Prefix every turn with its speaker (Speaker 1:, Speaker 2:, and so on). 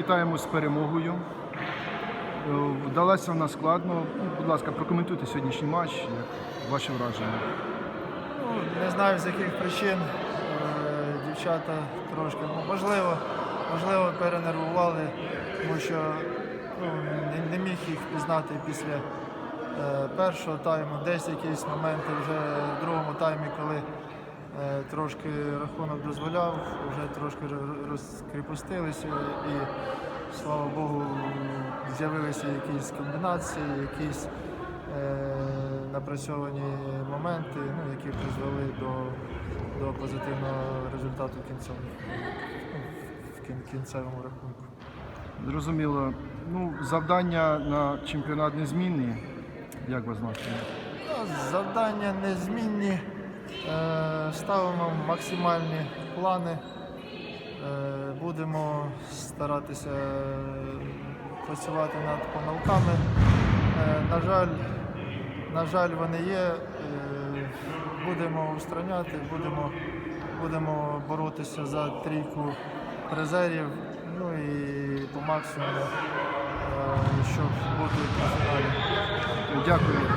Speaker 1: вітаємо з перемогою. Е, Вдалася вона складно. Ну, Будь ласка, прокоментуйте сьогоднішній матч, як ваші враження.
Speaker 2: Ну, не знаю з яких причин. Е, Дівчата трошки, ну, можливо, можливо, перенервували, тому що ну, не, міг їх пізнати після е, першого тайму. Десь якісь моменти вже в другому таймі, коли трошки рахунок дозволяв, вже трошки розкріпостилися і, слава Богу, з'явилися якісь комбінації, якісь е, напрацьовані моменти, ну, які призвели до, до позитивного результату кінцевого, в кінцевому рахунку.
Speaker 1: Зрозуміло. Ну, завдання на чемпіонат незмінні. Як вас настрій?
Speaker 2: Ну, Завдання незмінні. Е, Ставимо максимальні плани. Е, Будемо старатися працювати над помилками. Е, На жаль, на жаль, вони є. Е, Будемо устраняти, будемо, будемо боротися за трійку призерів, ну і по максимуму, е, щоб бути в фіналі.
Speaker 1: Дякую.